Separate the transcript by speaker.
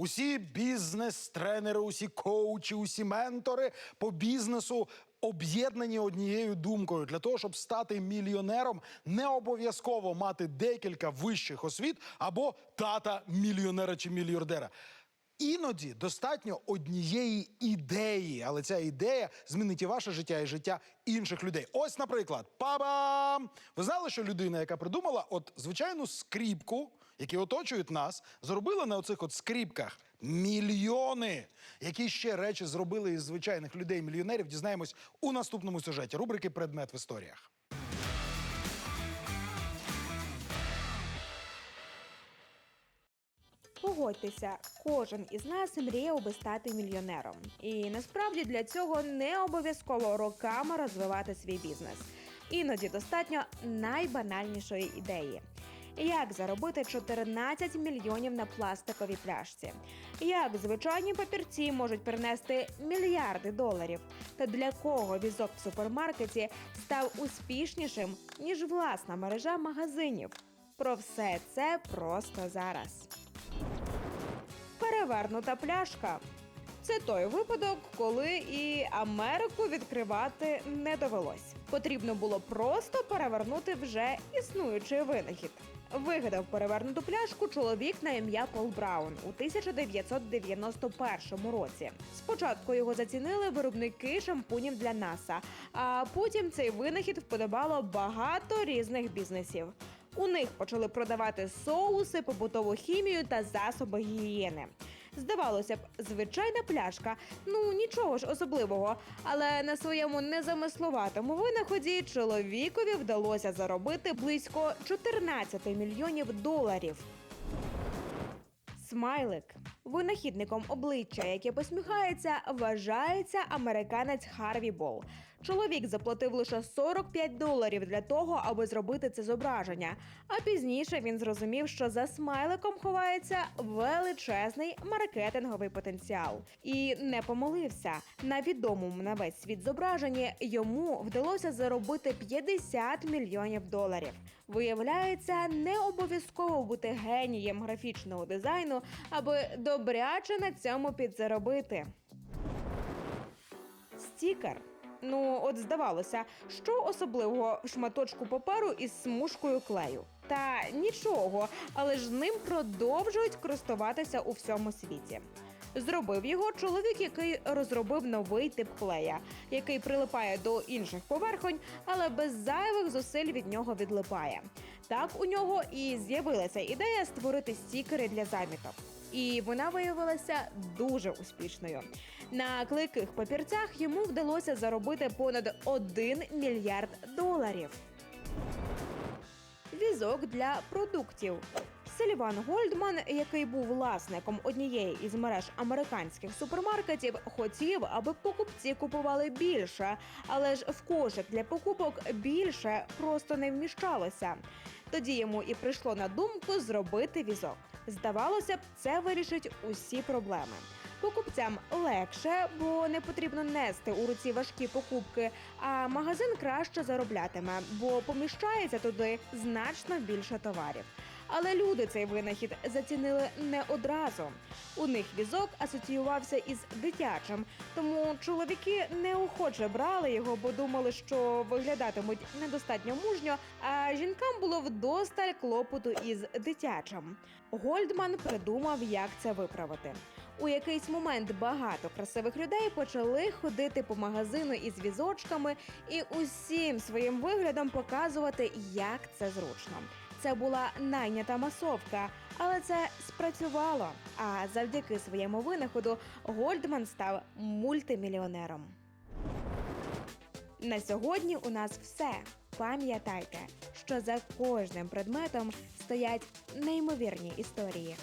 Speaker 1: Усі бізнес-тренери, усі коучі, усі ментори по бізнесу об'єднані однією думкою. Для того, щоб стати мільйонером, не обов'язково мати декілька вищих освіт або тата мільйонера чи мільярдера. Іноді достатньо однієї ідеї, але ця ідея змінить і ваше життя, і життя інших людей. Ось, наприклад, па-бам! Ви знали, що людина, яка придумала от звичайну скріпку, які оточують нас, зробила на оцих от скріпках мільйони. Які ще речі зробили із звичайних людей мільйонерів? Дізнаємось у наступному сюжеті рубрики Предмет в історіях.
Speaker 2: Погодьтеся, кожен із нас мріяв би стати мільйонером. І насправді для цього не обов'язково роками розвивати свій бізнес. Іноді достатньо найбанальнішої ідеї. Як заробити 14 мільйонів на пластиковій пляшці? Як звичайні папірці можуть принести мільярди доларів? Та для кого візок в супермаркеті став успішнішим ніж власна мережа магазинів? Про все це просто зараз. Перевернута пляшка. Це той випадок, коли і Америку відкривати не довелось. Потрібно було просто перевернути вже існуючий винахід. Вигадав перевернуту пляшку чоловік на ім'я Пол Браун у 1991 році. Спочатку його зацінили виробники шампунів для НАСА, а потім цей винахід вподобало багато різних бізнесів. У них почали продавати соуси, побутову хімію та засоби гігієни. Здавалося б, звичайна пляшка, ну нічого ж особливого. Але на своєму незамисловатому винаході чоловікові вдалося заробити близько 14 мільйонів доларів. Смайлик. Винахідником обличчя, яке посміхається, вважається американець Харві Бол. Чоловік заплатив лише 45 доларів для того, аби зробити це зображення. А пізніше він зрозумів, що за смайликом ховається величезний маркетинговий потенціал. І не помилився. На відомому на весь світ зображенні йому вдалося заробити 50 мільйонів доларів. Виявляється, не обов'язково бути генієм графічного дизайну, аби добряче на цьому підзаробити. Стікер. Ну, от здавалося, що особливого в шматочку паперу із смужкою клею. Та нічого, але ж ним продовжують користуватися у всьому світі. Зробив його чоловік, який розробив новий тип клея, який прилипає до інших поверхонь, але без зайвих зусиль від нього відлипає. Так у нього і з'явилася ідея створити стікери для заміток. І вона виявилася дуже успішною. На клейких папірцях йому вдалося заробити понад 1 мільярд доларів. Візок для продуктів. Сильван Гольдман, який був власником однієї із мереж американських супермаркетів, хотів, аби покупці купували більше, але ж в кошик для покупок більше просто не вміщалося. Тоді йому і прийшло на думку зробити візок. Здавалося б, це вирішить усі проблеми. Покупцям легше, бо не потрібно нести у руці важкі покупки, а магазин краще зароблятиме, бо поміщається туди значно більше товарів. Але люди цей винахід зацінили не одразу. У них візок асоціювався із дитячим, тому чоловіки неохоче брали його, бо думали, що виглядатимуть недостатньо мужньо. А жінкам було вдосталь клопоту із дитячим. Гольдман придумав, як це виправити. У якийсь момент багато красивих людей почали ходити по магазину із візочками і усім своїм виглядом показувати, як це зручно. Це була найнята масовка, але це спрацювало. А завдяки своєму винаходу Гольдман став мультимільйонером. На сьогодні у нас все. Пам'ятайте, що за кожним предметом стоять неймовірні історії.